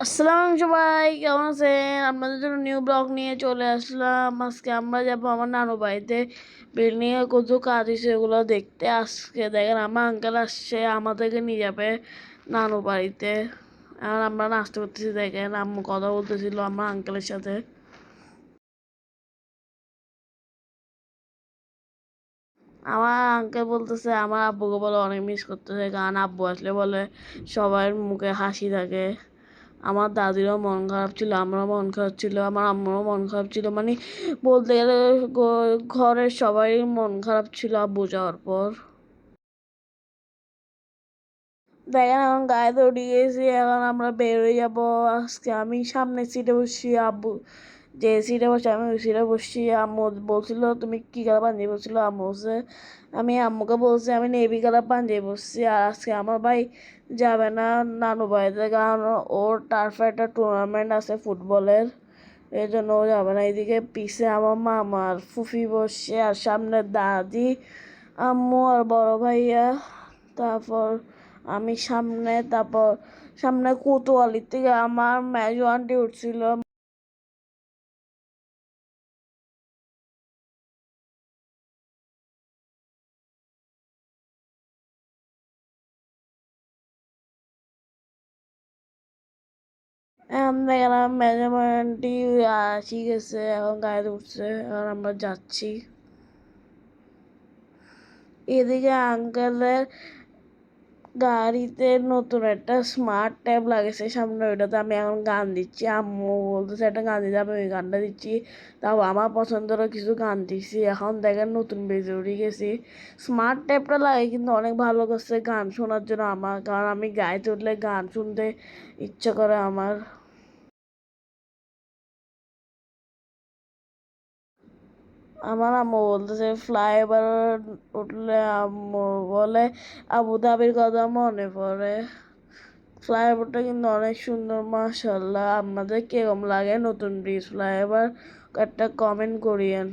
আসসালাম সবাই, কেমন আছেন? আপনাদের জন্য নিউ ব্লগ নিয়ে চলে আসলাম। আজকে আমরা যাব আমার নানু বাড়িতে। বিল্ডিংয়ে কত কাজ হয়েছে ওগুলো দেখতে আজকে। দেখেন, আমার আঙ্কেল আসছে, আমাদেরকে নিয়ে যাবে নানু বাড়িতে। আর আমরা নাস্তা করতেছি, দেখেন, আম্মু কথা বলতেছিল আমার আঙ্কেলের সাথে। আমার আঙ্কেল বলতেছে, আমার আব্বুকে বলে অনেক মিস করতেছে, কারণ আব্বু আসলে বলে সবার মুখে হাসি থাকে। আমার দাদিরও মন খারাপ ছিল, আমারও মন খারাপ ছিল, আমার আম্মারও মন খারাপ ছিল। মানে বলতে গেলে ঘরের সবাই মন খারাপ ছিল যাওয়ার পর। দেখেন এখন গায়ে দৌড়িয়েছি গেছি, এখন আমরা বেরোয় যাব। আজকে আমি সামনে সিটে বসছি, আব্বু যে সিটে বসে আমি ওই সিটে বসছি। আম্মু বলছিল, তুমি কী কালার পাঞ্জাবি? বলছিল আম্মু বলছে, আমি আম্মুকে বলছি, আমি নেভি কালার পাঞ্জাবি বসছি আর আজকে আমার ভাই যাবে না নানু বাড়িতে কারণ ওর টার্ফে একটা টুর্নামেন্ট আছে ফুটবলের এই জন্য ও যাবে না। এদিকে পিছে আমার মামা আর ফুফি বসছে আর সামনে দাদি, আম্মু আর বড় ভাইয়া। তারপর আমি সামনে, তারপর সামনে কোতোয়ালি থেকে আমার মেজো আন্টি উঠছিল। দেখলাম মেজো আন্টি আসি গেছে এখন গাড়িতে উঠছে এখন আমরা যাচ্ছি। এদিকে আঙ্কেলের গাড়িতে নতুন একটা স্মার্ট ট্যাব লাগেছে সামনে, ওইটাতে আমি এখন গান দিচ্ছি। আম্মু বলতেছে, একটা গান দিতে আমি ওই গানটা দিচ্ছি। তাও আমার পছন্দেরও কিছু গান দিচ্ছি এখন দেখেন নতুন বেজে উঠে গেছি। স্মার্ট ট্যাবটা লাগে কিন্তু অনেক ভালো করছে গান শোনার জন্য আমার, কারণ আমি গাড়িতে উঠলে গান শুনতে ইচ্ছা করে আমার। আমার আম্মু বলতেছে ফ্লাইওভার উঠলে আম্মু বলে আবুধাবির কথা মনে পড়ে। ফ্লাইওভারটা কিন্তু অনেক সুন্দর মার্শাল্লাহ আপনাদের কীরকম লাগে নতুন ব্রিজ ফ্লাইওভার একটা কমেন্ট করিয়েন।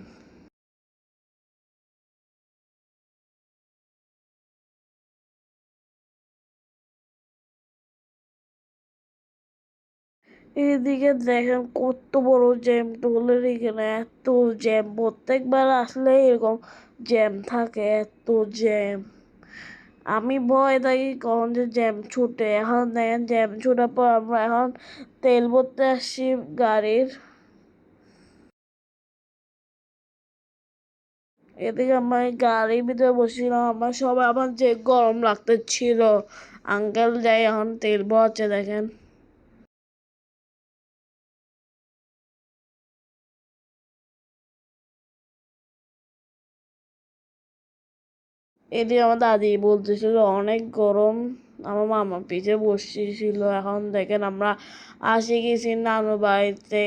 এদিকে দেখেন কত বড় জ্যাম টোলের এখানে এত জ্যাম, প্রত্যেকবার আসলে এরকম জ্যাম থাকে, এত জ্যাম। আমি ভয় থাকি কখন যে জ্যাম ছুটে, এখন দেখেন জ্যাম ছুটার পর আমরা এখন তেল ভরতে আসছি গাড়ির। এদিকে আমার গাড়ির ভিতরে বসছিলাম, আমার সবাই আমার যে গরম লাগতেছিল, আঙ্কেল যাই এখন তেল ভরাচ্ছে দেখেন। এদিকে আমার দাদি বলতেছিল, অনেক গরম। আমার মামা পিছে বসেছিল এখন দেখেন আমরা আসে গেছি নানু বাড়িতে।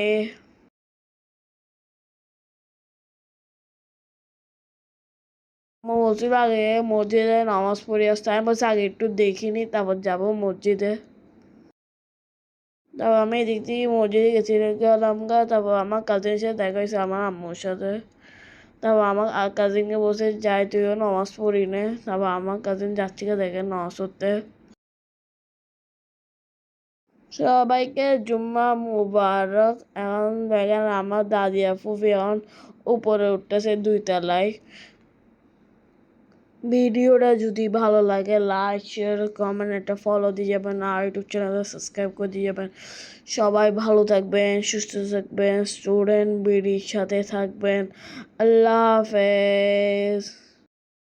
বলছিল, আগে মসজিদে নামাজ পড়ে আসতে আমি বলছি আগে একটু দেখিনি, তারপর যাব মসজিদে। তারপর আমি এদিক থেকে মসজিদে গেছি, গেলাম গা, তারপর আমার কাজিনের সাথে দেখা হয়েছে আমার আম্মুর সাথে। তারপর আমার কাজিনকে বসে যাই, তুইও নামাজ পড়ি নে। তারপর আমার কাজিন যাচ্ছি দেখে, নামাজ পড়তে। সবাইকে জুম্মা মুবারক। এখন দেখেন আমার দাদিয়া ফুফি এখন উপরে উঠতেছে দুই তলায়। ভিডিওটা যদি ভালো লাগে লাইক শেয়ার কমেন্ট একটা ফলো দিয়ে যাবেন আর ইউটিউব চ্যানেলে সাবস্ক্রাইব করে দিয়ে যাবেন। সবাই ভালো থাকবেন, সুস্থ থাকবেন স্টুডেন্ট বিডির সাথে থাকবেন। আল্লাহ হাফেজ।